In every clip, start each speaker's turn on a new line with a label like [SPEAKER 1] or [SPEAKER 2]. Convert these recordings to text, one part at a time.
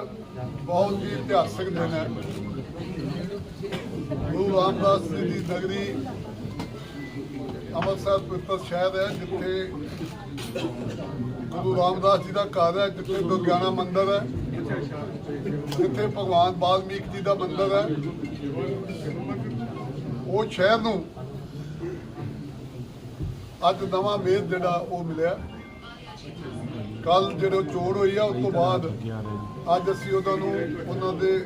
[SPEAKER 1] ਬਹੁਤ ਹੀ ਇਤਿਹਾਸਕ ਦਿਨ ਹੈ। ਗੁਰੂ ਰਾਮਦਾਸ ਜੀ ਦੀ ਨਗਰੀ ਅੰਮ੍ਰਿਤਸਰ ਪਵਿੱਤਰ ਸ਼ਹਿਰ ਹੈ, ਜਿੱਥੇ ਗੁਰੂ ਰਾਮਦਾਸ ਜੀ ਦਾ ਘਰ ਹੈ, ਜਿੱਥੇ ਦੁਰਗਿਆਨਾ ਮੰਦਿਰ ਹੈ, ਜਿੱਥੇ ਭਗਵਾਨ ਵਾਲਮੀਕ ਜੀ ਦਾ ਮੰਦਿਰ ਹੈ। ਉਹ ਸ਼ਹਿਰ ਨੂੰ ਅੱਜ ਨਵਾਂ ਮੇਦ ਜਿਹੜਾ ਉਹ ਮਿਲਿਆ। ਕੱਲ ਜਦੋਂ ਚੋੜ ਹੋਈ ਆ, ਉਸ ਤੋਂ ਬਾਅਦ ਅੱਜ ਅਸੀਂ ਉਹਨਾਂ ਨੂੰ, ਉਹਨਾਂ ਦੇ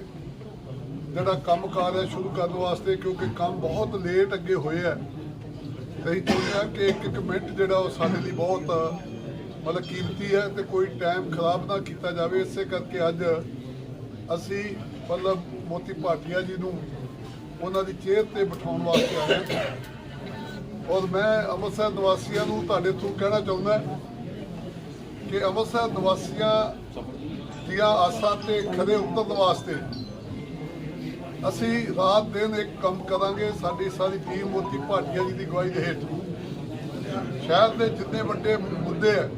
[SPEAKER 1] ਜਿਹੜਾ ਕੰਮ ਕਾਰ ਹੈ ਸ਼ੁਰੂ ਕਰਨ ਵਾਸਤੇ, ਕਿਉਂਕਿ ਕੰਮ ਬਹੁਤ ਲੇਟ ਅੱਗੇ ਹੋਏ ਆ। ਤੇ ਅਸੀਂ ਚਾਹੁੰਦੇ ਹਾਂ ਕਿ ਇੱਕ ਇੱਕ ਮਿੰਟ ਜਿਹੜਾ ਉਹ ਸਾਡੇ ਲਈ ਬਹੁਤ, ਮਤਲਬ ਕੀਮਤੀ ਹੈ ਤੇ ਕੋਈ ਟਾਈਮ ਖਰਾਬ ਨਾ ਕੀਤਾ ਜਾਵੇ। ਇਸੇ ਕਰਕੇ ਅੱਜ ਅਸੀਂ ਮਤਲਬ ਮੋਤੀ ਭਾਟੀਆ ਜੀ ਨੂੰ ਉਹਨਾਂ ਦੀ ਚੇਅਰ ਤੇ ਬਿਠਾਉਣ ਵਾਸਤੇ ਆਏ ਹਾਂ। ਔਰ ਮੈਂ ਅੰਮ੍ਰਿਤਸਰ ਨਿਵਾਸੀਆਂ ਨੂੰ ਤੁਹਾਡੇ ਤੋਂ ਕਹਿਣਾ ਚਾਹੁੰਦਾ ਕਿ ਅੰਮ੍ਰਿਤਸਰ ਨਿਵਾਸੀਆਂ ਦੀਆਂ ਆਸਾਂ ਤੇ ਖਰੇ ਉਤਰਨ ਵਾਸਤੇ ਅਸੀਂ ਰਾਤ ਦਿਨ ਇੱਕ ਕੰਮ ਕਰਾਂਗੇ, ਸਾਡੀ ਸਾਰੀ ਟੀਮ ਮੋਤੀ ਭਾਟੀਆ ਜੀ ਦੀ ਅਗਵਾਈ ਦੇ ਹੇਠ। ਸ਼ਹਿਰ ਦੇ ਜਿੰਨੇ ਵੱਡੇ ਮੁੱਦੇ ਆ,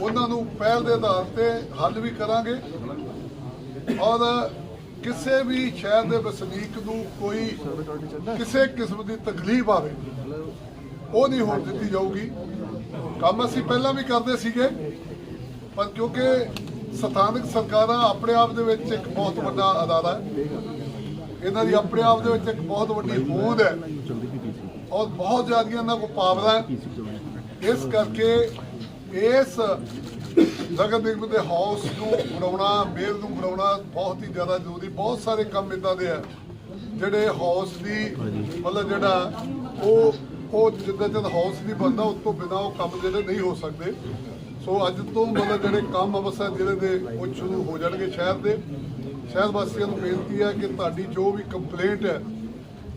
[SPEAKER 1] ਉਹਨਾਂ ਨੂੰ ਪਹਿਲ ਦੇ ਆਧਾਰ ਤੇ ਹੱਲ ਵੀ ਕਰਾਂਗੇ। ਔਰ ਕਿਸੇ ਵੀ ਸ਼ਹਿਰ ਦੇ ਵਸਨੀਕ ਨੂੰ ਕੋਈ ਕਿਸੇ ਕਿਸਮ ਦੀ ਤਕਲੀਫ ਆਵੇ ਉਹ ਨਹੀਂ ਹੋਣ ਦਿੱਤੀ ਜਾਊਗੀ। ਕੰਮ ਅਸੀਂ ਪਹਿਲਾਂ ਵੀ ਕਰਦੇ ਸੀਗੇ, ਪਰ ਕਿਉਂਕਿ ਸਥਾਨਕ ਸਰਕਾਰਾਂ ਆਪਣੇ ਆਪ ਦੇ ਵਿੱਚ ਇੱਕ ਬਹੁਤ ਵੱਡਾ ਅਦਾਰਾ ਹੈ। ਇਹਨਾਂ ਦੀ ਆਪਣੇ ਆਪ ਦੇ ਵਿੱਚ ਇੱਕ ਬਹੁਤ ਵੱਡੀ ਹੋਂਦ ਹੈ ਔਰ ਬਹੁਤ ਜ਼ਿਆਦਾ ਇਹਨਾਂ ਕੋਲ ਪਾਵਰਾਂ ਹੈ। ਇਸ ਕਰਕੇ ਇਸ ਨਗਰ ਨਿਗਮ ਦੇ ਹਾਊਸ ਨੂੰ ਬਣਾਉਣਾ, ਮੇਲ ਨੂੰ ਬਣਾਉਣਾ ਬਹੁਤ ਹੀ ਜ਼ਿਆਦਾ ਜ਼ਰੂਰੀ। ਬਹੁਤ ਸਾਰੇ ਕੰਮ ਇਦਾਂ ਦੇ ਆ ਜਿਹੜੇ ਹਾਊਸ ਦੀ ਮਤਲਬ ਜਿਹੜਾ ਉਹ ਉਹ ਜਿੱਦਾਂ ਜਦ ਹਾਊਸ ਨਹੀਂ ਬਣਦਾ, ਉਸ ਤੋਂ ਬਿਨਾਂ ਉਹ ਕੰਮ ਜਿਹੜੇ ਨਹੀਂ ਹੋ ਸਕਦੇ। ਸੋ ਅੱਜ ਤੋਂ ਮਤਲਬ ਜਿਹੜੇ ਕੰਮ ਅੰਮ੍ਰਿਤਸਰ ਜ਼ਿਲ੍ਹੇ ਦੇ ਉਹ ਸ਼ੁਰੂ ਹੋ ਜਾਣਗੇ ਸ਼ਹਿਰ ਦੇ। ਸ਼ਹਿਰ ਵਾਸੀਆਂ ਨੂੰ ਬੇਨਤੀ ਹੈ ਕਿ ਤੁਹਾਡੀ ਜੋ ਵੀ ਕੰਪਲੇਂਟ ਹੈ,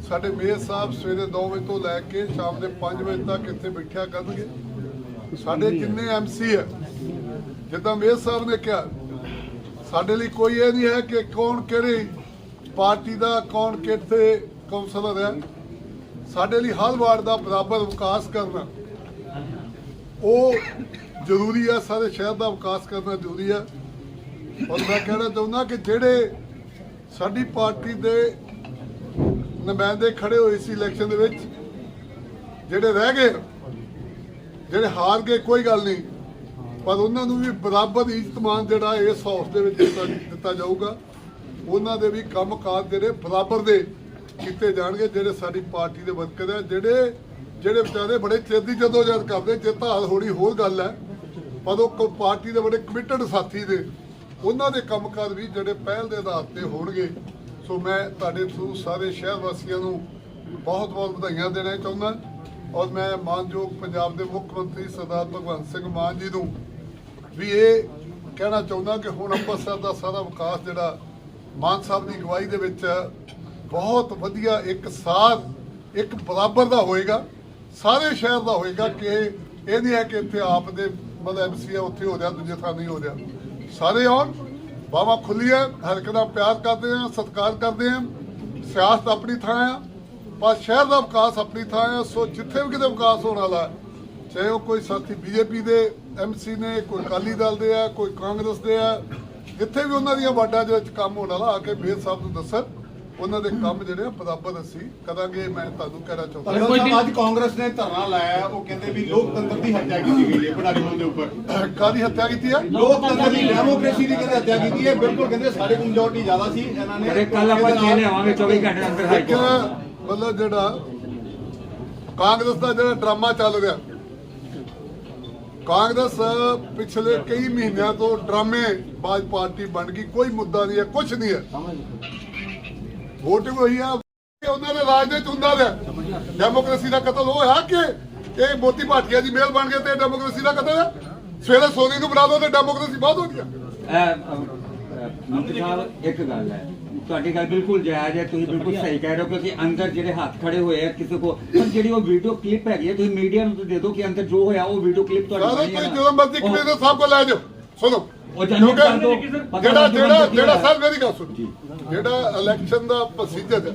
[SPEAKER 1] ਸਾਡੇ ਮੇਅਰ ਸਾਹਿਬ ਸਵੇਰੇ 9 ਵਜੇ ਤੋਂ ਲੈ ਕੇ ਸ਼ਾਮ ਦੇ 5 ਵਜੇ ਤੱਕ ਇੱਥੇ ਬੈਠਿਆ ਕਰਨਗੇ। ਸਾਡੇ ਜਿੰਨੇ ਐਮਸੀ ਹੈ, ਜਿੱਦਾਂ ਮੇਅਰ ਸਾਹਿਬ ਨੇ ਕਿਹਾ, ਸਾਡੇ ਲਈ ਕੋਈ ਇਹ ਨਹੀਂ ਹੈ ਕਿ ਕੌਣ ਕਿਹੜੀ ਪਾਰਟੀ ਦਾ, ਕੌਣ ਕਿੱਥੇ ਕੌਂਸਲਰ ਹੈ। ਸਾਡੇ ਲਈ ਹਰ ਵਾਰਡ ਦਾ ਬਰਾਬਰ ਵਿਕਾਸ ਕਰਨਾ। ਉਹ ਜ਼ਰੂਰੀ ਹੈ ਸਾਰੇ ਸ਼ਹਿਰ ਦਾ ਵਿਕਾਸ ਕਰਨਾ ਜ਼ਰੂਰੀ ਹੈ ਔਰ ਮੈਂ ਕਹਿਣਾ ਚਾਹੁੰਦਾ ਕਿ ਜਿਹੜੇ ਸਾਡੀ ਪਾਰਟੀ ਦੇ ਨੁਮਾਇੰਦੇ ਖੜੇ ਹੋਏ ਸੀ ਇਲੈਕਸ਼ਨ ਦੇ ਵਿੱਚ, ਜਿਹੜੇ ਰਹਿ ਗਏ, ਜਿਹੜੇ ਹਾਰ ਗਏ, ਕੋਈ ਗੱਲ ਨਹੀਂ। ਪਰ ਉਹਨਾਂ ਨੂੰ ਵੀ ਬਰਾਬਰ ਇੱਜ਼ਤਮਾਨ ਜਿਹੜਾ ਇਸ ਹਾਊਸ ਦੇ ਵਿੱਚ ਦਿੱਤਾ ਦਿੱਤਾ ਜਾਊਗਾ। ਉਹਨਾਂ ਦੇ ਵੀ ਕੰਮਕਾਜ ਜਿਹੜੇ ਬਰਾਬਰ ਦੇ ਕੀਤੇ ਜਾਣਗੇ, ਜਿਹੜੇ ਸਾਡੀ ਪਾਰਟੀ ਦੇ ਵਰਕਰ ਆ ਜਿਹੜੇ ਜਿਹੜੇ ਵਿਚਾਰੇ ਬੜੇ ਚਿਰ ਦੀ ਜਦੋਂ ਜਦ ਕਰਦੇ ਚੇਤਾ ਹਾਲ ਹੋਰ ਗੱਲ ਹੈ, ਪਰ ਉਹ ਕ- ਪਾਰਟੀ ਦੇ ਬੜੇ ਕਮਿਟਡ ਸਾਥੀ ਦੇ ਉਹਨਾਂ ਦੇ ਕੰਮਕਾਜ ਵੀ ਜਿਹੜੇ ਪਹਿਲ ਦੇ ਆਧਾਰ ਤੇ ਹੋਣਗੇ। ਸੋ ਮੈਂ ਤੁਹਾਡੇ ਥਰੂ ਸਾਰੇ ਸ਼ਹਿਰ ਵਾਸੀਆਂ ਨੂੰ ਬਹੁਤ ਬਹੁਤ ਵਧਾਈਆਂ ਦੇਣਾ ਚਾਹੁੰਦਾ ਔਰ ਮੈਂ ਮਾਨਯੋਗ ਪੰਜਾਬ ਦੇ ਮੁੱਖ ਮੰਤਰੀ ਸਰਦਾਰ ਭਗਵੰਤ ਸਿੰਘ ਮਾਨ ਜੀ ਨੂੰ ਵੀ ਇਹ ਕਹਿਣਾ ਚਾਹੁੰਦਾ ਕਿ ਹੁਣ ਅੰਮ੍ਰਿਤਸਰ ਦਾ ਸਾਰਾ ਵਿਕਾਸ ਜਿਹੜਾ ਮਾਨ ਸਾਹਿਬ ਦੀ ਅਗਵਾਈ ਦੇ ਵਿੱਚ ਬਹੁਤ ਵਧੀਆ ਇੱਕ ਸਾਥ ਇੱਕ ਬਰਾਬਰ ਦਾ ਹੋਏਗਾ, ਸਾਰੇ ਸ਼ਹਿਰ ਦਾ ਹੋਏਗਾ ਕਿ ਇਹ ਨਹੀਂ ਹੈ ਕਿ ਇੱਥੇ ਆਪ ਦੇ ਮਤਲਬ ਐਮਸੀ ਉੱਥੇ ਹੋ ਰਿਹਾ, ਦੂਜੇ ਥਾਂ ਨਹੀਂ ਹੋ ਰਿਹਾ। ਸਾਰੇ ਆਉਣ ਬਾਵਾ ਖੁੱਲੀ ਹਰ ਇੱਕ ਦਾ ਪਿਆਰ ਕਰਦੇ ਆ ਸਤਿਕਾਰ ਕਰਦੇ ਆ ਸਿਆਸਤ ਆਪਣੀ ਥਾਂ ਆ, ਪਰ ਸ਼ਹਿਰ ਦਾ ਵਿਕਾਸ ਆਪਣੀ ਥਾਂ ਆ, ਸੋ ਜਿੱਥੇ ਵੀ ਕਿਤੇ ਵਿਕਾਸ ਹੋਣ ਵਾਲਾ, ਚਾਹੇ ਉਹ ਕੋਈ ਸਾਥੀ ਬੀਜੇਪੀ ਦੇ ਐਮਸੀ ਨੇ, ਕੋਈ ਅਕਾਲੀ ਦਲ ਦੇ ਆ, ਕੋਈ ਕਾਂਗਰਸ ਦੇ ਆ, ਜਿੱਥੇ ਵੀ ਉਹਨਾਂ ਦੀਆਂ ਵਾਰਡਾਂ ਦੇ ਵਿੱਚ ਕੰਮ ਹੋਣ ਵਾਲਾ, ਆ ਕੇ ਮੇਅਰ ਸਾਹਿਬ ਨੂੰ ਦੱਸਣ। ਉਹਨਾਂ ਦੇ ਕੰਮ ਜਿਹੜੇ ਆ ਬਰਾਬਰ ਅਸੀਂ ਕਰਾਂਗੇ ਮੈਂ ਤੁਹਾਨੂੰ ਕਹਿਣਾ ਚਾਹੁੰਦਾ
[SPEAKER 2] ਸਾਹਿਬ ਅੱਜ ਕਾਂਗਰਸ ਨੇ ਧਰਨਾ ਲਾਇਆ ਉਹ ਕਹਿੰਦੇ ਵੀ ਲੋਕਤੰਤਰ ਦੀ ਹੱਤਿਆ ਕੀਤੀ ਗਈ ਹੈ ਬਣਾ ਦੇ ਉੱਪਰ।
[SPEAKER 1] ਕਾਦੀ ਹੱਤਿਆ ਕੀਤੀ ਹੈ
[SPEAKER 2] ਲੋਕਤੰਤਰ ਦੀ ਡੈਮੋਕ੍ਰੇਸੀ ਦੀ ਕਹਿੰਦੇ ਹੱਤਿਆ ਕੀਤੀ ਹੈ। ਬਿਲਕੁਲ ਕਹਿੰਦੇ ਸਾਡੇ ਕੋਲ ਮੈਜੋਰਟੀ ਜ਼ਿਆਦਾ ਸੀ ਇਹਨਾਂ ਨੇ
[SPEAKER 3] ਅਰੇ ਕੱਲ ਆਪਾਂ ਚੇਲੇ ਆਵਾਂਗੇ 24 ਘੰਟੇ ਅੰਦਰ ਹਾਈ
[SPEAKER 1] ਇੱਕ ਮਤਲਬ ਜਿਹੜਾ ਕਾਂਗਰਸ ਦਾ ਜਿਹੜਾ ਡਰਾਮਾ ਚੱਲ ਰਿਹਾ ਕਾਂਗਰਸ ਪਿਛਲੇ ਕਈ ਮਹੀਨਿਆਂ ਤੋਂ ਡਰਾਮੇ ਬਾਜ ਪਾਰਟੀ ਬਣ ਗਈ ਕੋਈ ਮੁੱਦਾ ਨਹੀਂ ਹੈ ਕੁਝ ਨਹੀਂ ਹੈ। VOTING ਹੋਈ ਆ ਉਹਨਾਂ ਦੇ ਰਾਜ ਦੇ ਚੁੰਦਾ ਰਿਹਾ ਡੈਮੋਕ੍ਰੇਸੀ ਦਾ ਕਤਲ ਹੋਇਆ ਕਿ ਇਹ ਮੋਤੀ ਭਾਟੀਆ ਦੀ ਮੇਲ ਬਣ ਗਏ ਤੇ ਡੈਮੋਕ੍ਰੇਸੀ ਦਾ ਕਤਲ ਸਵੇਰੇ ਸੋਨੀ ਨੂੰ ਬਣਾ ਦੋ ਤੇ ਡੈਮੋਕ੍ਰੇਸੀ ਬਾਅਦ ਹੋ
[SPEAKER 3] ਮੰਤਰੀ ਸਾਹਿਬ ਇੱਕ ਗੱਲ ਹੈ। ਤੁਹਾਡੀ ਗੱਲ ਬਿਲਕੁਲ ਜਾਇਜ਼ ਹੈ ਤੁਸੀਂ ਬਿਲਕੁਲ ਸਹੀ ਕਹਿ ਰਹੇ ਹੋ ਕਿਉਂਕਿ ਅੰਦਰ ਜਿਹੜੇ ਹੱਥ ਖੜੇ ਹੋਏ ਆ ਕਿਸੇ ਕੋ ਪਰ ਜਿਹੜੀ ਉਹ ਵੀਡੀਓ ਕਲਿੱਪ ਹੈਗੀ ਹੈ ਤੁਸੀਂ ਮੀਡੀਆ ਨੂੰ ਦੇ ਦਿਓ ਕਿ ਅੰਦਰ ਜੋ ਹੋਇਆ ਉਹ ਵੀਡੀਓ ਕਲਿੱਪ ਤੁਹਾਡੀ।
[SPEAKER 1] ਜਦੋਂ ਮਰਜ਼ੀ ਕਮੇਟੀ ਸਾਹਿਬ ਕੋਲ ਲੈ ਜਾਓ। ਸੁਣੋ
[SPEAKER 3] ਉਹ ਜਨਰਲ ਕਰ ਪਤਾ
[SPEAKER 1] ਜਿਹੜਾ ਜਿਹੜਾ ਜਿਹੜਾ ਸਰ ਮੇਰੀ ਗੱਲ ਸੁਣੋ। ਜਿਹੜਾ ਇਲੈਕਸ਼ਨ ਦਾ ਪ੍ਰੋਸੀਜਰ ਹੈ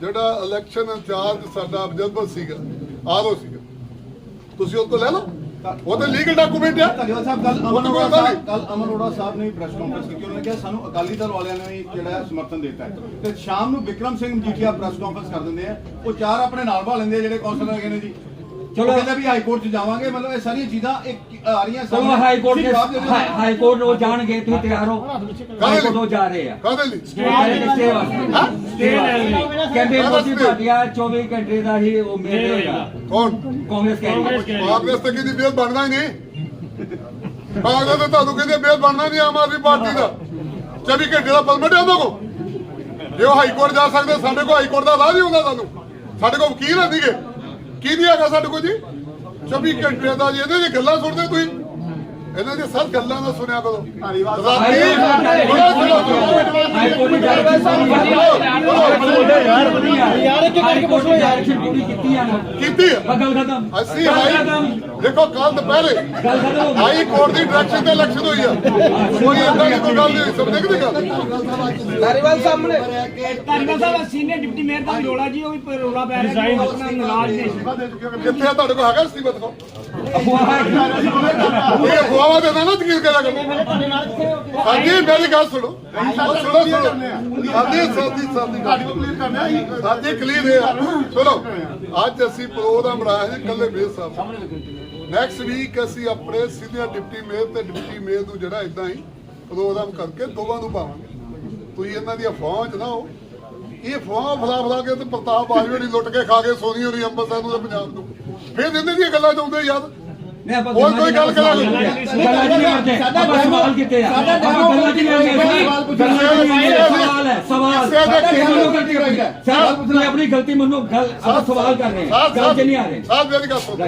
[SPEAKER 1] ਜਿਹੜਾ ਇਲੈਕਸ਼ਨ ਇੰਚਾਰਜ ਸਾਡਾ ਅਬਜਰਵਰ ਸੀਗਾ ਆਰਓ ਸੀਗਾ। ਤੁਸੀਂ ਉਹ ਤੋਂ ਲੈ ਲਓ। ਉਹ ਤੇ ਲੀਗਲ ਡਾਕੂਮੈਂਟ ਆ
[SPEAKER 2] ਧੰਨਵਾਦ ਸਾਹਿਬ ਕੱਲ
[SPEAKER 1] ਉਹ
[SPEAKER 2] ਅਮਨ
[SPEAKER 1] ਤਾਂ ਕੋਈ
[SPEAKER 2] ਅਰੋੜਾ
[SPEAKER 1] ਗੱਲ
[SPEAKER 2] ਸਾਹਿਬ ਕੱਲ ਅਮਨ ਅਰੋੜਾ ਸਾਹਿਬ ਨੇ ਪ੍ਰੈਸ ਕਾਨਫਰੰਸ ਕੀਤੀ ਉਹਨਾਂ ਨੇ ਕਿਹਾ ਸਾਨੂੰ ਅਕਾਲੀ ਦਲ ਵਾਲਿਆਂ ਨੇ ਵੀ ਜਿਹੜਾ ਹੈ ਸਮਰਥਨ ਦਿੱਤਾ ਤੇ ਸ਼ਾਮ ਨੂੰ ਵਿਕਰਮ ਸਿੰਘ ਮਜੀਠੀਆ ਪ੍ਰੈਸ ਕਾਨਫਰੰਸ ਕਰ ਦਿੰਦੇ ਆ। ਉਹ ਚਾਰ ਆਪਣੇ ਨਾਲ ਭਾ ਲੈਂਦੇ ਆ ਜਿਹੜੇ ਕੌਂਸਲਰ ਹੈਗੇ ਨੇ ਜੀ।
[SPEAKER 3] ਚਲੋ।
[SPEAKER 2] ਕਹਿੰਦੇ ਵੀ ਹਾਈ ਕੋਰਟ 'ਚ ਜਾਵਾਂਗੇ ਮਤਲਬ ਇਹ ਸਾਰੀਆਂ ਚੀਜ਼ਾਂ ਇੱਕ ਆ ਰਹੀਆਂ
[SPEAKER 3] ਚਲੋ। ਹਾਈ ਕੋਰਟ
[SPEAKER 2] ਤੁਸੀਂ
[SPEAKER 3] ਦੇ
[SPEAKER 2] ਜਵਾਬ ਦੇ ਦਿਓ।
[SPEAKER 3] ਹਾਈ- ਹਾਈ ਕੋਰਟ ਉਹ ਜਾਣਗੇ ਤੁਸੀਂ ਤਿਆਰ ਹੋ। ਹਾਈ ਕੋਰਟ ਉਹ ਜਾ ਰਹੇ ਆ।
[SPEAKER 1] ਕਾਹਦੇ ਲਈ?
[SPEAKER 3] ਸਟੇ ਵਾਸਤੇ। ਸਟੇ ਵਾਸਤੇ। ਕਹਿੰਦੇ ਮੋਦੀ ਭਾਟੀਆ 24 ਘੰਟੇ ਦਾ ਹੀ ਉਹ ਮੇਲ ਹੋਏਗਾ
[SPEAKER 1] ਕੌਣ?
[SPEAKER 3] ਕਾਂਗਰਸ ਕਹਿੰਦੀ
[SPEAKER 1] ਕਾਂਗਰਸ ਤੇ ਕਿਹਦੀ ਬੇਲ ਬਣਨਾ ਹੀ ਨਹੀਂ। ਕਾਂਗਰਸ ਤੇ ਤੁਹਾਨੂੰ ਕਹਿੰਦੇ ਬੇਲ ਬਣਨਾ ਨਹੀਂ ਆਮ ਆਦਮੀ ਪਾਰਟੀ ਦਾ। 24 ਘੰਟੇ ਦਾ ਪਰਮਿਟ ਹੈ ਉਹਨਾਂ ਕੋਲ। ਜੇ ਉਹ ਹਾਈ ਕੋਰਟ ਜਾ ਸਕਦੇ ਸਾਡੇ ਕੋਲ ਹਾਈ ਕੋਰਟ ਦਾ ਰਾਹ ਨਹੀਂ ਹੁੰਦਾ ਸਾਨੂੰ ਸਾਡੇ ਕੋਲ ਵਕੀਲ ਹੈ ਨਹੀਂਗੇ ਕੀ ਨਹੀਂ ਹੈਗਾ ਸਾਡੇ ਕੋਲ ਜੀ? 24 ਘੰਟੇ ਦਾ ਜੀ ਇਹਦੇ ਦੀ ਗੱਲਾਂ ਸੁਣਦੇ ਤੁਸੀਂ? ਇਹਨਾਂ ਦੀ ਸਭ ਗੱਲਾਂ ਦਾ ਸੁਣਿਆ ਕਰੋ। ਰਾਤੀ ਬੜਾ ਸੁਣੋ
[SPEAKER 3] ਹਾਈ ਕੋਰਟ ਦੀ ਯਾਰ ਯਾਰ ਇੱਕ ਕਰਕੇ ਪੁੱਛ ਲੋ ਯਾਰ। ਪੂਰੀ ਕੀਤੀ ਆ ਨਾ।
[SPEAKER 1] ਕੀਤੀ? ਹੈ
[SPEAKER 3] ਬਗਲ ਖਤਮ।
[SPEAKER 1] ਅਸੀਂ
[SPEAKER 3] ਗੱਲ
[SPEAKER 1] ਹਾਈ ਦੇਖੋ ਕੱਲ ਦੁਪਹਿਰੇ
[SPEAKER 3] ਗੱਲ ਖਤਮ।
[SPEAKER 1] ਹਾਈ ਕੋਰਟ ਦੀ ਡਾਇਰੈਕਸ਼ਨ ਤੇ ਇਲੈਕਸ਼ਨ ਹੋਈ ਆ। ਕੋਈ ਏਦਾਂ ਦੀ ਕੋਈ ਗੱਲ ਨਹੀਂ ਸਮਝੇ ਕਿ ਗੱਲ।
[SPEAKER 4] ਧਾਰੀਵਾਲ ਸਾਹਮਣੇ। Dhariwal Sahib senior deputy mayor ਦਾ ਰੋਲਾ ਜੀ ਉਹ ਵੀ ਰੋਲਾ ਪੈ ਰਿਹਾ ਕਿ ਆਪਣਾ ਨਾਰਾਜ਼ ਨੇ।
[SPEAKER 1] ਕਿੱਥੇ ਆ ਤੁਹਾਡੇ ਕੋਲ ਹੈਗਾ ਸਟੀਵਤ ਕੋ
[SPEAKER 3] ਅਫਵਾਹ ਹੈ।
[SPEAKER 1] ਦੇ ਨਾ ਯਕੀਨ ਕਰਿਆ ਕਰੋ ਹਾਂਜੀ ਮੇਰੀ ਗੱਲ ਸੁਣੋ ਸੁਣੋ ਸੁਣੋ ਸਾਡੀ ਸਾਡੀ ਸਾਡੀ ਸਾਡੀ ਕਲੀਅਰ ਹੈ ਸੁਣੋ ਅੱਜ ਅਸੀਂ ਪ੍ਰੋਗਰਾਮ ਬਣਾਇਆ ਹੈ ਕੱਲੇ ਮੇਰ ਸਾਹਿਬ ਨੈਕਸਟ ਵੀਕ ਅਸੀਂ ਆਪਣੇ ਸੀਨੀਅਰ ਡਿਪਟੀ ਮੇਅਰ ਤੇ ਡਿਪਟੀ ਮੇਅਰ ਨੂੰ ਜਿਹੜਾ ਇਦਾਂ ਹੀ ਪ੍ਰੋਗਰਾਮ ਕਰਕੇ ਦੋਵਾਂ ਨੂੰ ਪਾਵਾਂਗੇ ਤੁਸੀਂ ਇਹਨਾਂ ਦੀ ਅਫਵਾਹਾਂ 'ਚ ਨਾ ਹੋ ਇਹ ਅਫਵਾਹਾਂ ਫਲਾ ਫਲਾ ਕੇ ਤੇ ਪ੍ਰਤਾਪ ਬਾਜਵੇ ਨਹੀਂ ਲੁੱਟ ਕੇ ਖਾ ਕੇ ਸੋਨੀ ਹੋਣੀ ਅੰਮ੍ਰਿਤਸਰ ਨੂੰ ਤੇ ਪੰਜਾਬ ਨੂੰ ਫਿਰ ਇਹਨਾਂ ਦੀਆਂ ਗੱਲਾਂ ਚਾਹੁੰਦੇ ਯਾਦ
[SPEAKER 3] ਨਹੀਂ ਆਪਾਂ
[SPEAKER 1] ਹੋਰ ਕੋਈ ਗੱਲ ਕਰਾਂਗੇ।
[SPEAKER 3] ਗੱਲਾਂ ਨਹੀਂ ਕਰਦੇ ਆਪਾਂ ਸਵਾਲ ਕੀਤੇ ਆ। ਆਪਾਂ ਗੱਲਾਂ ਨਹੀਂ ਕਰਦੇ ਗੱਲਾਂ ਨਹੀਂ ਕਰਦੇ ਸਵਾਲ ਹੈ ਸਵਾਲ
[SPEAKER 1] ਕਿਸੇ ਦੇ ਕਿਸੇ
[SPEAKER 3] ਮੰਨੋ
[SPEAKER 1] ਨੂੰ
[SPEAKER 3] ਗਲਤੀ ਹੋਈ ਹੈ ਸਰ ਤੁਸੀਂ ਆਪਣੀ ਗਲਤੀ ਮੰਨੋ ਗੱਲ ਆਪਾਂ ਸਵਾਲ ਕਰ ਰਹੇ ਹਾਂ ਗੱਲ 'ਚ ਨਹੀਂ ਆ ਰਹੇ।
[SPEAKER 1] ਸਾਹ ਮੇਰੀ ਗੱਲ ਸੁਣੋ।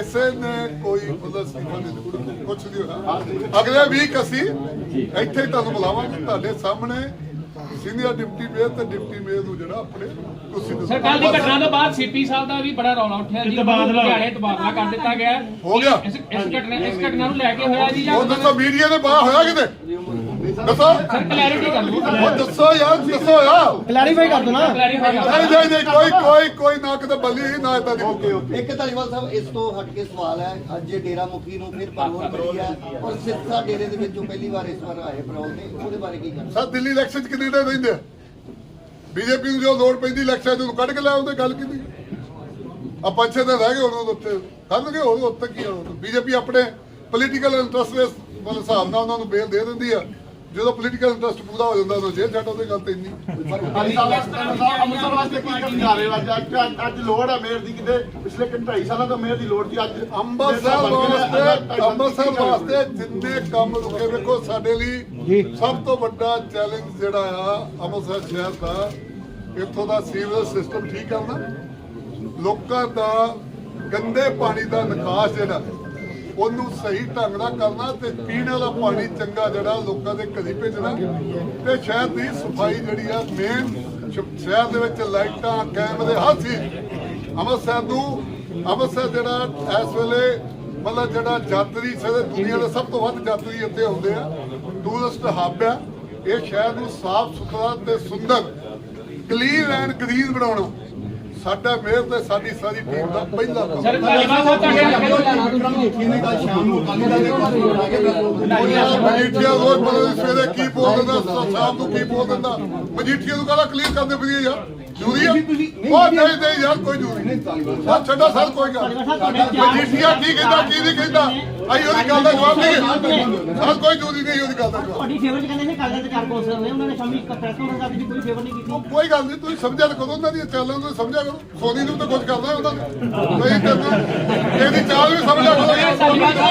[SPEAKER 1] ਇਸੇ ਨੇ ਕੋਈ ਮਤਲਬ ਸਟੀਫਨ ਦੀ ਕੁਛ ਨਹੀਂ ਹੋਣਾ। ਅਗਲੇ ਵੀਕ ਅਸੀਂ ਇੱਥੇ ਹੀ ਤੁਹਾਨੂੰ ਬੁਲਾਵਾਂਗੇ। ਤੁਹਾਡੇ ਸਾਹਮਣੇ ਸੀਨੀਅਰ ਡਿਪਟੀ ਮੇਅਰ ਤੇ ਡਿਪਟੀ ਮੇਅਰ ਨੂੰ ਜਿਹੜਾ ਆਪਣੇ ਕੁਰਸੀ ਤੇ
[SPEAKER 5] ਸਰਕਾਰ ਦੀ ਘਟਨਾ ਤੋਂ ਬਾਅਦ ਸੀਪੀ ਸਾਹਿਬ ਦਾ ਵੀ ਬੜਾ ਰੌਲਾ ਉੱਠਿਆ ਜੀ। ਲੁਧਿਆਣੇ ਤਬਾਦਲਾ ਕਰ ਦਿੱਤਾ ਗਿਆ। ਹੈ।
[SPEAKER 1] ਹੋ ਗਿਆ।
[SPEAKER 5] ਇਸ ਇਸ ਘਟਨਾ ਇਸ ਘਟਨਾ ਨੂੰ ਲੈ ਕੇ ਹੋਇਆ ਜੀ ਜਾਂ
[SPEAKER 1] ਉਹ ਦੱਸੋ ਮੀਡੀਆ ਨੇ ਬਾਹਰ ਹੋਇਆ ਕਿਤੇ? ਦੱਸੋ।
[SPEAKER 5] ਸਰ ਕਲੈਰਿਟੀ ਕਰ ਲਓ
[SPEAKER 1] ਉਹ ਦੱਸੋ ਯਾਰ ਦੱਸੋ ਯਾਰ।
[SPEAKER 4] ਕਲੈਰੀਫਾਈ ਕਰ ਦੋ ਨਾ।
[SPEAKER 5] ਕਲੈਰੀਫਾਈ ਕਰ
[SPEAKER 1] ਨਹੀਂ ਨਹੀਂ ਨਹੀਂ ਕੋਈ ਕੋਈ ਕੋਈ ਨਾ ਕਿਤੇ ਬੱਲੀ ਨਾ ਇਦਾਂ ਦੀ ਓਕੇ
[SPEAKER 6] ਇੱਕ ਧਾਲੀਵਾਲ ਸਾਹਿਬ ਇਸ ਤੋਂ ਹਟ ਕੇ ਸਵਾਲ ਹੈ ਅੱਜ ਡੇਰਾ ਮੁਖੀ ਨੂੰ ਫਿਰ ਪਰੋਲ ਮਿਲੀ ਹੈ। ਔਰ ਸਿਰਸਾ ਡੇਰੇ ਦੇ ਵਿੱਚੋਂ ਪਹਿਲੀ ਵਾਰ ਇਸ ਵਾਰ ਆਏ ਪਰੋਲ ਨੇ ਉਹਦੇ ਬਾਰੇ ਕੀ ਕਹਿਣਾ?
[SPEAKER 1] ਸਰ ਦਿੱਲੀ ਇਲੈਕਸ਼ਨ ਚ ਕਿੰਨੇ ਦਿਨ ਰਹਿੰਦੇ ਆ। ਬੀਜੇਪੀ ਨੂੰ ਜੋ ਲੋੜ ਪੈਂਦੀ ਇਲੈਕਸ਼ਨ ਨੂੰ ਕੱਢ ਕੇ ਲੈ ਆਉਂਦੇ, ਗੱਲ ਕੀਤੀ ਆ ਪੰਜ ਛੇ ਦਿਨ ਰਹਿ ਗਏ ਉਹਨਾਂ ਉੱਥੇ ਉੱਤੇ। ਕਰਨਗੇ ਹੋਰ ਉੱਤੇ ਕੀ ਆ? ਬੀਜੇਪੀ ਆਪਣੇ ਪੋਲੀਟੀਕਲ ਇੰਟਰਸਟ ਦੇ ਹਿਸਾਬ ਨਾਲ ਉਹਨਾਂ ਨੂੰ ਬੇਲ ਦੇ ਦਿੰਦੀ ਆ। ਜਦੋਂ ਪੋਲੀਟੀਕਲ ਇੰਟਰਸਟ ਪੂਰਾ ਹੋ ਜਾਂਦਾ ਉਹਨਾਂ ਜੇਲ੍ਹ ਛੱਡ ਉਹਦੇ ਗੱਲ ਤੇ ਇੰਨੀ।
[SPEAKER 7] ਅੰਮ੍ਰਿਤਸਰ ਵਾਸਤੇ ਕੀ ਕਰਨ ਜਾ ਰਹੇ ਹੋ? ਅੱਜ ਅੱਜ ਅੱਜ ਲੋੜ ਹੈ ਮੇਅਰ ਦੀ ਕਿਤੇ ਪਿਛਲੇ 2.5 ਸਾਲਾਂ ਤੋਂ ਮੇਅਰ ਦੀ ਲੋੜ ਸੀ ਅੱਜ
[SPEAKER 1] ਅੰਮ੍ਰਿਤਸਰ ਵਾਸਤੇ ਅੰਮ੍ਰਿਤਸਰ ਵਾਸਤੇ ਜਿੰਨੇ ਕੰਮ ਰੁਕੇ ਵੇਖੋ ਸਾਡੇ ਲਈ ਸਭ ਤੋਂ ਵੱਡਾ ਚੈਲੰਜ ਜਿਹੜਾ ਆ ਅੰਮ੍ਰਿਤਸਰ ਸ਼ਹਿਰ ਦਾ ਇੱਥੋਂ ਦਾ ਸੀਵਰੇਜ ਸਿਸਟਮ ਠੀਕ ਕਰਨਾ ਲੋਕਾਂ ਦਾ ਗੰਦੇ ਪਾਣੀ ਦਾ ਨਿਕਾਸ ਜਿਹੜਾ ਉਹਨੂੰ ਸਹੀ ਢੰਗ ਨਾਲ ਕਰਨਾ ਤੇ ਪੀਣ ਵਾਲਾ ਪਾਣੀ ਚੰਗਾ ਜਿਹੜਾ ਲੋਕਾਂ ਦੇ ਘਰੀ ਭੇਜਣਾ। ਤੇ ਸ਼ਹਿਰ ਦੀ ਸਫ਼ਾਈ ਜਿਹੜੀ ਆ ਮੇਨ ਸ਼ਹਿਰ ਦੇ ਵਿੱਚ ਲਾਈਟਾਂ, ਕੈਮਰੇ ਹਰ ਚੀਜ਼। ਅੰਮ੍ਰਿਤਸਰ ਨੂੰ, ਅੰਮ੍ਰਿਤਸਰ ਜਿਹੜਾ ਇਸ ਵੇਲੇ ਮਤਲਬ ਜਿਹੜਾ ਯਾਤਰੀ ਸਾਰੇ ਦੁਨੀਆ ਦੇ ਸਭ ਤੋਂ ਵੱਧ ਯਾਤਰੀ ਇੱਥੇ ਆਉਂਦੇ ਆ ਟੂਰਿਸਟ ਹੱਬ ਆ। ਇਹ ਸ਼ਹਿਰ ਨੂੰ ਸਾਫ਼ ਸੁਥਰਾ ਤੇ ਸੁੰਦਰ ਕਲੀਨ ਐਂਡ ਗ੍ਰੀਨ ਬਣਾਉਣਾ। ਸਾਡਾ ਮੇਅਰ ਤੇ ਸਾਡੀ ਸਾਰੀ ਟੀਮ ਦਾ ਪਹਿਲਾ ਕੰਮ।
[SPEAKER 5] ਸਰ ਧਾਲੀਵਾਲ ਸਾਹਿਬ ਤੁਹਾਡੇ।
[SPEAKER 2] ਮਜੀਠੀਆ
[SPEAKER 1] ਰੋਜ਼ ਨਹੀਂ ਸਵੇਰੇ ਕੀ ਬੋਲ ਦਿੰਦਾ ਸ਼ਾਮ ਨੂੰ ਕੀ ਬੋਲ ਦਿੰਦਾ ਮਜੀਠੀਆ ਨੂੰ ਕਹਲਾ ਕਲੀਅਰ ਕਰਦੇ ਫਿਰੀਏ ਯਾਰ। ਜ਼ਰੂਰੀ ਆ?
[SPEAKER 2] ਤੁਸੀਂ- ਨਹੀਂ,
[SPEAKER 1] ਉਹ ਨਹੀਂ ਨਹੀਂ ਯਾਰ ਕੋਈ ਜ਼ਰੂਰੀ
[SPEAKER 2] ਨਹੀਂ,
[SPEAKER 1] ਛੱਡੋ ਸਰ ਕੋਈ ਗੱਲ ਮਜੀਠੀਆ ਕੀ ਕਹਿੰਦਾ ਕੀ ਨਹੀਂ ਕਹਿੰਦਾ? ਅਸੀਂ ਉਹਦੀ ਗੱਲ ਦਾ ਜਵਾਬ ਨਹੀਂ। ਸਰ ਕੋਈ ਜ਼ਰੂਰੀ ਨਹੀਂ ਉਹਦੀ ਗੱਲ ਦਾ ਜਵਾਬ।
[SPEAKER 4] ਤੁਹਾਡੀ ਫੇਵਰ ਚ ਕਹਿੰਦੇ ਨੇ ਕਾਲਜ ਦੇ ਚਾਰ ਕੌਂਸਲਰ ਨੇ ਉਹਨਾਂ ਨੇ ਸ਼ਾਮੀ ਇੱਕ ਪ੍ਰੈਸ ਕਾਨਫਰੰਸ ਕਰਦੀ ਕੋਈ ਫੇਵਰ ਨਹੀਂ ਕੀਤੀ।
[SPEAKER 1] ਉਹ ਕੋਈ ਗੱਲ ਨਹੀਂ ਤੁਸੀਂ ਸਮਝਿਆ ਤਾਂ ਕਰੋ ਉਹਨਾਂ ਦੀ ਚਾਲਾਂ ਨੂੰ ਸਮਝਿਆ ਕਰੋ। ਸੋਨੀ ਨੂੰ ਤਾਂ ਕੁਝ ਕਰਦਾ ਉਹਨਾਂ ਨੇ ਕਰਨਾ ਇਹਦੀ ਚਾਲ ਵੀ ਸਮਝਿਆ ਕਰੋ।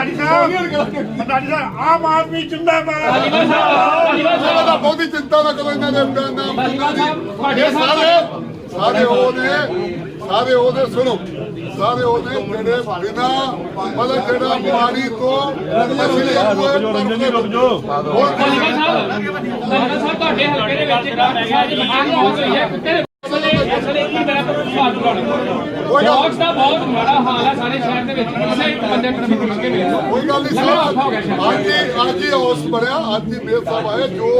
[SPEAKER 1] ਹਾਂ
[SPEAKER 7] ਡਾਡੀ ਸਾਹਿਬ। ਡਾਡੀ ਸਾਹਿਬ ਆਮ ਆਦਮੀ ਜਿੰਦਾਬਾਦ।
[SPEAKER 1] ਇਹਨਾਂ ਦਾ ਬਹੁਤੀ ਚਿੰਤਾ ਨਾ ਕਰੋ ਇਹਨਾਂ ਦੇ ਨਾਮ। ਇਹ ਸਾਰੇ ਸਾਰੇ ਉਹਦੇ ਸਾਰੇ ਉਹਦੇ ਸੁਣੋ। ਸਾਰੇ ਉਹਦੇ ਜਿਹੜੇ ਬਿਨਾ ਮਤਲਬ ਜਿਹੜਾ ਬਿਮਾਰੀ ਤੋਂ ਅਸੀਂ ਰੁਕ ਜੋ
[SPEAKER 5] ਧਾਲੀਵਾਲ ਸਾਹਿਬ ਤੁਹਾਡੇ ਹਲਕੇ ਦੇ ਵਿੱਚ ਅੱਜ ਆਗ ਬਹੁਤ ਹੋਈ ਹੈ। ਕਿਤੇ ਅਸਲੇ ਅਸਲੇ ਕੀ ਮੇਰਾ ਸਵਾਲ
[SPEAKER 1] ਕੋਈ ਗੱਲ-
[SPEAKER 5] ਡੌਗਸ ਦਾ ਬਹੁਤ ਮਾੜਾ ਹਾਲ ਹੈ ਸਾਡੇ ਸ਼ਹਿਰ ਦੇ ਵਿੱਚ। ਕਿਸੇ ਇੱਕ ਬੰਦੇ ਨੂੰ ਪੁੱਛ ਕੇ ਮਿਲ
[SPEAKER 1] ਕੋਈ ਗੱਲ ਨਹੀਂ ਸਰ। ਅੱਜ ਹੀ ਅੱਜ ਹੀ ਹੌਸ ਬਣਿਆ। ਅੱਜ ਹੀ ਮੇਰ ਸਾਹਿਬ ਆਏ। ਜੋ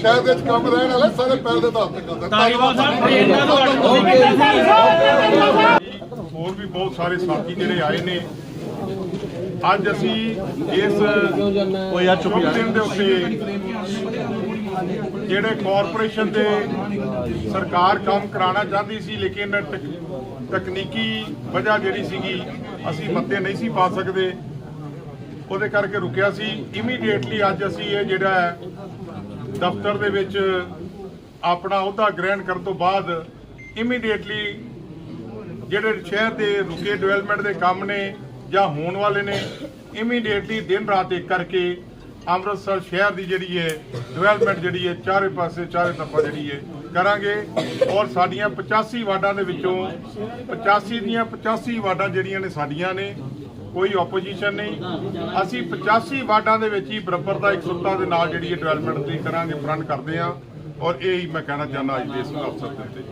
[SPEAKER 1] ਸ਼ਹਿਰ ਵਿੱਚ ਕੰਮ ਰਹਿਣ ਵਾਲੇ ਸਾਰੇ ਪਹਿਲ ਦੇ ਆਧਾਰ ਤੇ ਕਰਦੇ। ਧੰਨਵਾਦ
[SPEAKER 7] ਹੋਰ ਵੀ ਬਹੁਤ ਸਾਰੇ ਸਾਥੀ ਜਿਹੜੇ ਆਏ ਨੇ।
[SPEAKER 8] ਅੱਜ ਅਸੀਂ ਇਸ ਉਹ ਯਾਰ ਚੁੱਪ ਦਿਨ ਦੇ ਉੱਤੇ ਜਿਹੜੇ ਕਾਰਪੋਰੇਸ਼ਨ ਦੇ ਸਰਕਾਰ ਕੰਮ ਕਰਾਉਣਾ ਚਾਹੁੰਦੀ ਸੀ, ਲੇਕਿਨ ਤਕ- ਤਕਨੀਕੀ ਵਜ੍ਹਾ ਜਿਹੜੀ ਸੀਗੀ, ਅਸੀਂ ਮੱਤੇ ਨਹੀਂ ਸੀ ਪਾ ਸਕਦੇ। ਉਹਦੇ ਕਰਕੇ ਰੁਕਿਆ ਸੀ। ਇਮੀਡੀਏਟਲੀ ਅੱਜ ਅਸੀਂ ਇਹ ਜਿਹੜਾ ਦਫ਼ਤਰ ਦੇ ਵਿੱਚ ਆਪਣਾ ਅਹੁਦਾ ਗ੍ਰਹਿਣ ਕਰਨ ਤੋਂ ਬਾਅਦ ਇਮੀਡੀਏਟਲੀ ਜਿਹੜੇ ਸ਼ਹਿਰ ਦੇ ਰੁਕੇ ਡਿਵੈਲਪਮੈਂਟ ਦੇ ਕੰਮ ਨੇ ਜਾਂ ਹੋਣ ਵਾਲੇ ਨੇ ਇਮੀਡੀਏਟਲੀ ਦਿਨ ਰਾਤ ਇੱਕ ਕਰਕੇ ਅੰਮ੍ਰਿਤਸਰ ਸ਼ਹਿਰ ਦੀ ਜਿਹੜੀ ਹੈ ਡਿਵੈਲਪਮੈਂਟ ਜਿਹੜੀ ਹੈ ਚਾਰੇ ਪਾਸੇ, ਚਾਰੇ ਤਰਫਾ ਜਿਹੜੀ ਹੈ ਕਰਾਂਗੇ। ਔਰ ਸਾਡੀਆਂ 85 ਵਾਰਡਾਂ ਦੇ ਵਿੱਚੋਂ 85 ਦੀਆਂ 85 ਵਾਰਡਾਂ ਜਿਹੜੀਆਂ ਨੇ ਸਾਡੀਆਂ ਨੇ, ਕੋਈ ਆਪੋਜੀਸ਼ਨ ਨਹੀਂ। ਅਸੀਂ 85 ਵਾਰਡਾਂ ਦੇ ਵਿੱਚ ਹੀ ਬਰਾਬਰ ਦਾ ਇੱਕ ਦੇ ਨਾਲ ਜਿਹੜੀ ਹੈ ਡਿਵੈਲਪਮੈਂਟ ਦੀ ਕਰਾਂਗੇ ਫਰੰਟ ਕਰਦੇ ਆ। ਔਰ ਇਹ ਹੀ ਮੈਂ ਕਹਿਣਾ ਚਾਹੁੰਦਾ ਅੱਜ ਦੇ ਇਸ ਅਵਸਰ ਦੇ ਉੱਤੇ।